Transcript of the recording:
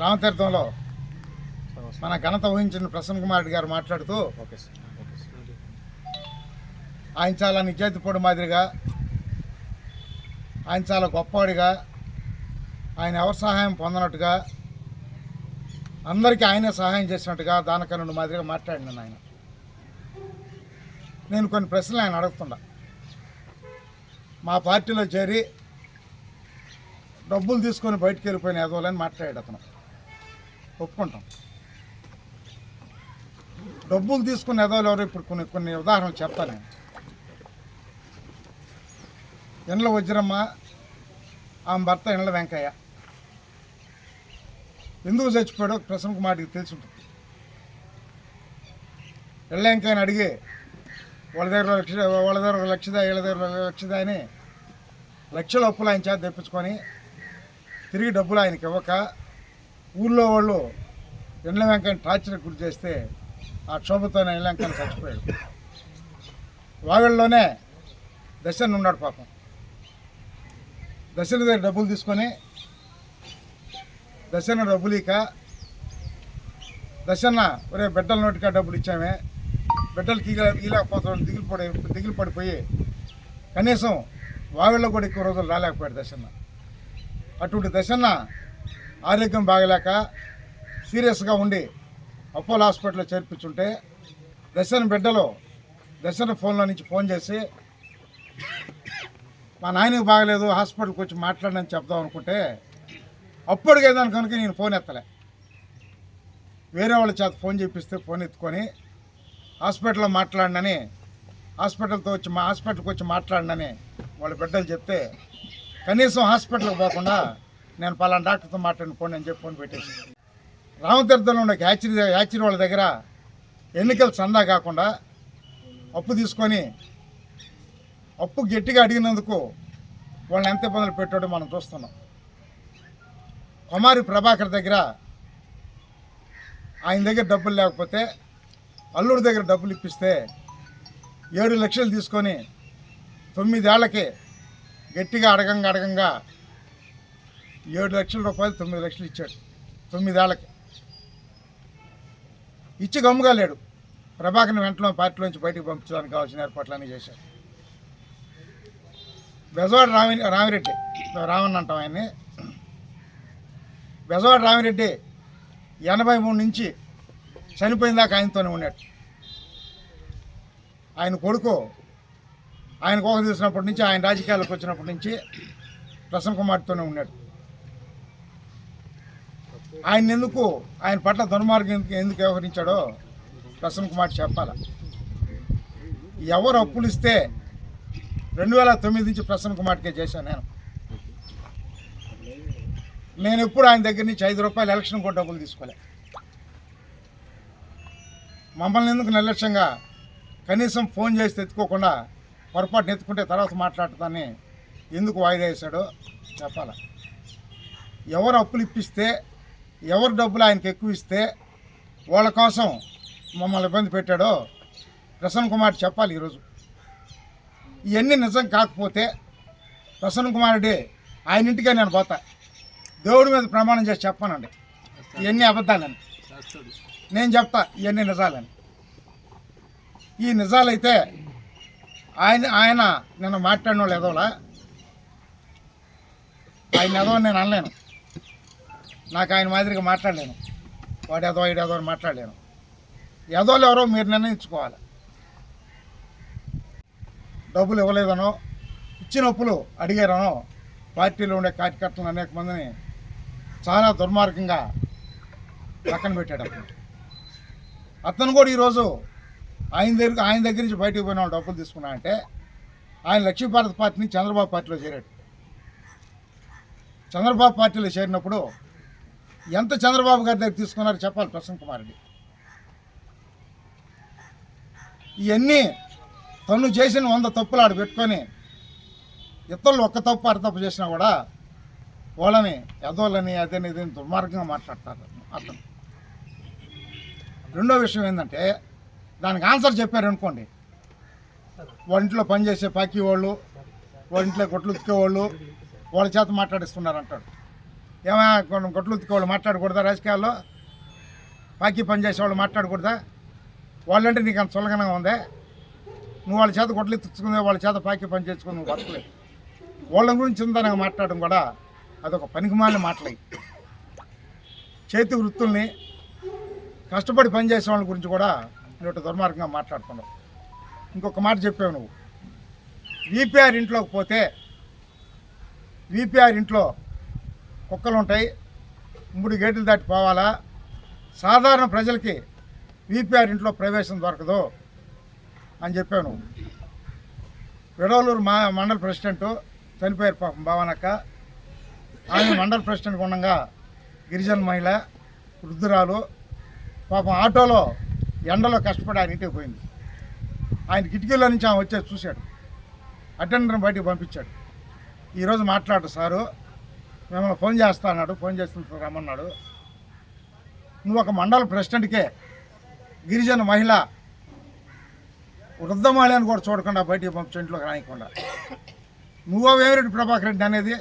రామతీర్థంలో మన ఘనత ఊహించిన ప్రసన్న కుమార్ రెడ్డి గారు మాట్లాడుతూ ఓకే సార్ ఓకే సార్. ఆయన చాలా నిజాయితీపూడి మాదిరిగా ఆయన చాలా గొప్పవాడిగా ఆయన ఎవరి సహాయం పొందనట్టుగా అందరికీ ఆయనే సహాయం చేసినట్టుగా దానకనుడు మాదిరిగా మాట్లాడినాను ఆయన. నేను కొన్ని ప్రశ్నలు ఆయన అడుగుతున్నా మా పార్టీలో చేరి డబ్బులు తీసుకొని బయటికి వెళ్ళిపోయిన ఎదవలని మాట్లాడాడు అతను. ఒప్పుకుంటాం. డబ్బులు తీసుకున్న ఎదవలు ఎవరు ఇప్పుడు కొన్ని కొన్ని ఉదాహరణలు చెప్తాను నేను. ఎండ్ల వజ్రమ్మ ఆమె భర్త ఎండ్ల వెంకయ్య. ఎందుకు చచ్చిపోయాడో ప్రసన్న కుమార్కి తెలిసి ఉంటుంది ఎళ్ళ వెంకయ్యని అడిగి వాళ్ళ దగ్గర లక్ష వాళ్ళ దగ్గర ఒక లక్షదా వీళ్ళ దగ్గర లక్షదా అని లక్షల అప్పులు ఆయన చేత తెప్పించుకొని తిరిగి డబ్బులు ఆయనకి ఇవ్వక ఊళ్ళో వాళ్ళు ఎండ్ల వెంకయ్యని టార్చర్ గురి చేస్తే ఆ క్షోభతోనే ఎండ్ల వెంకయ్య చచ్చిపోయాడు. వాగళ్ళలోనే దశన్ ఉన్నాడు పాపం. దశన దగ్గర డబ్బులు తీసుకొని దశన డబ్బులు ఇక దశన్న ఒరే బిడ్డల నోటికా డబ్బులు ఇచ్చామే. బిడ్డలకి ఈల ఈలేకపోతాడు దిగులు పడి దిగులు పడిపోయి కనీసం వావిళ్ళలో కూడా ఎక్కువ రోజులు రాలేకపోయాడు దశన్న అటువంటి దశన్న ఆరోగ్యం బాగలేక సీరియస్గా ఉండి అపోలో హాస్పిటల్లో చేర్పించుంటే దశన బిడ్డలు దశన ఫోన్లో నుంచి ఫోన్ చేసి మా నాయనకి బాగలేదు హాస్పిటల్కి వచ్చి మాట్లాడని చెప్దాం అనుకుంటే అప్పటికే దాని కనుక నేను ఫోన్ ఎత్తలే. వేరే వాళ్ళ చేత ఫోన్ చేపిస్తే ఫోన్ ఎత్తుకొని హాస్పిటల్లో మాట్లాడినని హాస్పిటల్తో వచ్చి మా హాస్పిటల్కి వచ్చి మాట్లాడినని వాళ్ళ బిడ్డలు చెప్తే కనీసం హాస్పిటల్కి పోకుండా నేను పలానా డాక్టర్తో మాట్లాడిన ఫోన్ అని చెప్పి ఫోన్ పెట్టేసి. రామతీర్థంలో ఉన్న యాచిరి యాచిరి వాళ్ళ దగ్గర ఎన్నికలు చందా కాకుండా అప్పు తీసుకొని అప్పు గట్టిగా అడిగినందుకు వాళ్ళని ఎంత ఇబ్బందులు పెట్టాడో మనం చూస్తున్నాం. కుమారి ప్రభాకర్ దగ్గర ఆయన దగ్గర డబ్బులు లేకపోతే అల్లుడి దగ్గర డబ్బులు ఇప్పిస్తే ఏడు లక్షలు తీసుకొని తొమ్మిదేళ్ళకి గట్టిగా అడగంగా అడగంగా ఏడు లక్షల రూపాయలు తొమ్మిది లక్షలు ఇచ్చాడు. తొమ్మిదేళ్ళకి. ఇచ్చి గమ్ముగా లేడు ప్రభాకర్ని వెంటనే పార్టీలోంచి బయటకు పంపించడానికి కావాల్సిన ఏర్పాట్లన్నీ చేశారు బెజవాడ రామి రామిరెడ్డి రావణ్ అంటాం ఆయన్ని. బెజవాడ రామిరెడ్డి ఎనభై మూడు నుంచి చనిపోయిన దాకా ఆయనతోనే ఉన్నాడు. ఆయన కొడుకు ఆయన కోహ తీసినప్పటి నుంచి ఆయన రాజకీయాలకు వచ్చినప్పటి నుంచి ప్రసన్న కుమార్తోనే ఉన్నాడు. ఆయన ఎందుకు? ఆయన పట్ల దుర్మార్గం ఎందుకు వ్యవహరించాడో ప్రసన్న కుమార్ చెప్పాల? ఎవరు అప్పులు ఇస్తే రెండు వేల తొమ్మిది నుంచి ప్రసన్న కుమార్కే చేశాను నేను. నేను ఎప్పుడు ఆయన దగ్గర నుంచి ఐదు రూపాయలు ఎలక్షన్ కూడా డబ్బులు తీసుకోలే. మమ్మల్ని ఎందుకు నిర్లక్ష్యంగా కనీసం ఫోన్ చేసి ఎత్తుకోకుండా పొరపాటున ఎత్తుకుంటే తర్వాత మాట్లాడుతానని ఎందుకు వాయిదా వేశాడో చెప్పాల? ఎవరు అప్పులు ఇప్పిస్తే ఎవరు డబ్బులు ఆయనకి ఎక్కువ ఇస్తే వాళ్ళ కోసం మమ్మల్ని ఇబ్బంది పెట్టాడో ప్రసన్న కుమార్ చెప్పాలి ఈరోజు. ఇవన్నీ నిజం కాకపోతే ప్రసన్న కుమార్ రెడ్డి ఆయన ఇంటికే నేను పోతా. దేవుడి మీద ప్రమాణం చేసి చెప్పానండి. ఇవన్నీ అబద్ధాలని. నేను చెప్తా ఇవన్నీ నిజాలని. ఈ నిజాలైతే ఆయన ఆయన నిన్న మాట్లాడిన వాళ్ళు ఎదవలా? ఆయన ఎదవని నేను అనలేను. నాకు ఆయన మాదిరిగా మాట్లాడలేను. వాడు ఏదో ఈడు ఏదో మాట్లాడలేను. ఏదో ఎవరో మీరు నిర్ణయించుకోవాలి. డబ్బులు ఇవ్వలేదనో ఇచ్చిన అప్పులు అడిగారనో పార్టీలో ఉండే కార్యకర్తలు అనేక మందిని చాలా దుర్మార్గంగా పక్కన పెట్టాడు అప్పుడు అతను కూడా ఈరోజు ఆయన దగ్గర ఆయన దగ్గర నుంచి బయటకు పోయిన డబ్బులు తీసుకున్నా అంటే ఆయన లక్ష్మీ భారత్ పార్టీని చంద్రబాబు పార్టీలో చేరాడు. చంద్రబాబు పార్టీలో చేరినప్పుడు ఎంత చంద్రబాబు గారి దగ్గర తీసుకున్నారో చెప్పాలి ప్రసన్న కుమార్ రెడ్డి. ఇవన్నీ తను చేసిన వంద తప్పులు ఆడ పెట్టుకొని ఇతరులు ఒక్క తప్పు అర తప్పు చేసినా కూడా వాళ్ళని ఎదోళ్ళని అదని ఇదని దుర్మార్గంగా మాట్లాడతారు. అతను రెండో విషయం ఏంటంటే దానికి ఆన్సర్ చెప్పారనుకోండి. వంటిలో పనిచేసే పాకి వాళ్ళు వాళ్ళ ఇంట్లో కొట్లు వాళ్ళ చేత మాట్లాడిస్తున్నారు అంటాడు ఏమో కొన్ని గొట్లు ఉత్తుకోవాళ్ళు మాట్లాడకూడదా రాజకీయాల్లో? పాకి పని చేసేవాళ్ళు మాట్లాడకూడదా? వాళ్ళంటే నీకు అంత సులగనంగా ఉందే? నువ్వు వాళ్ళ చేత గొడ్లు ఎత్తుకునే వాళ్ళ చేత పాకి పని చేసుకుని నువ్వు బతకలేదు వాళ్ళ గురించి ఉందనగా మాట్లాడడం కూడా? అదొక పనికిమాలిన మాటలై. చేతి వృత్తుల్ని కష్టపడి పనిచేసే వాళ్ళ గురించి కూడా నువ్వు దుర్మార్గంగా మాట్లాడుకున్నావు ఇంకొక మాట చెప్పావు నువ్వు. విపిఆర్ ఇంట్లోకి పోతే విపిఆర్ ఇంట్లో కుక్కలు ఉంటాయి మూడు గేట్లు దాటి పోవాలా? సాధారణ ప్రజలకి విపిఆర్ ఇంట్లో ప్రవేశం దొరకదు అని చెప్పాను. విడవలూరు మా మండల ప్రెసిడెంట్ చనిపోయారు పాపం భావనక్క. ఆమె మండల ప్రెసిడెంట్ ఉండగా గిరిజన మహిళ వృద్ధురాలు పాపం ఆటోలో ఎండలో కష్టపడి ఆయన ఇంటికి పోయింది. ఆయన కిటికీలో నుంచి ఆమె వచ్చేది చూశాడు. అటెండర్ని బయటికి పంపించాడు. ఈరోజు మాట్లాడు సారు. మిమ్మల్ని ఫోన్ చేస్తా అన్నాడు. ఫోన్ చేస్తున్న రమ్మన్నాడు. నువ్వు ఒక మండల ప్రెసిడెంట్కే గిరిజన మహిళ వృద్ధ మహిళను కూడా చూడకుండా బయటికి పంపించే ఇంట్లోకి రానికుండా. నువ్వు వేమిరెడ్డి ప్రభాకర్ రెడ్డి అనేది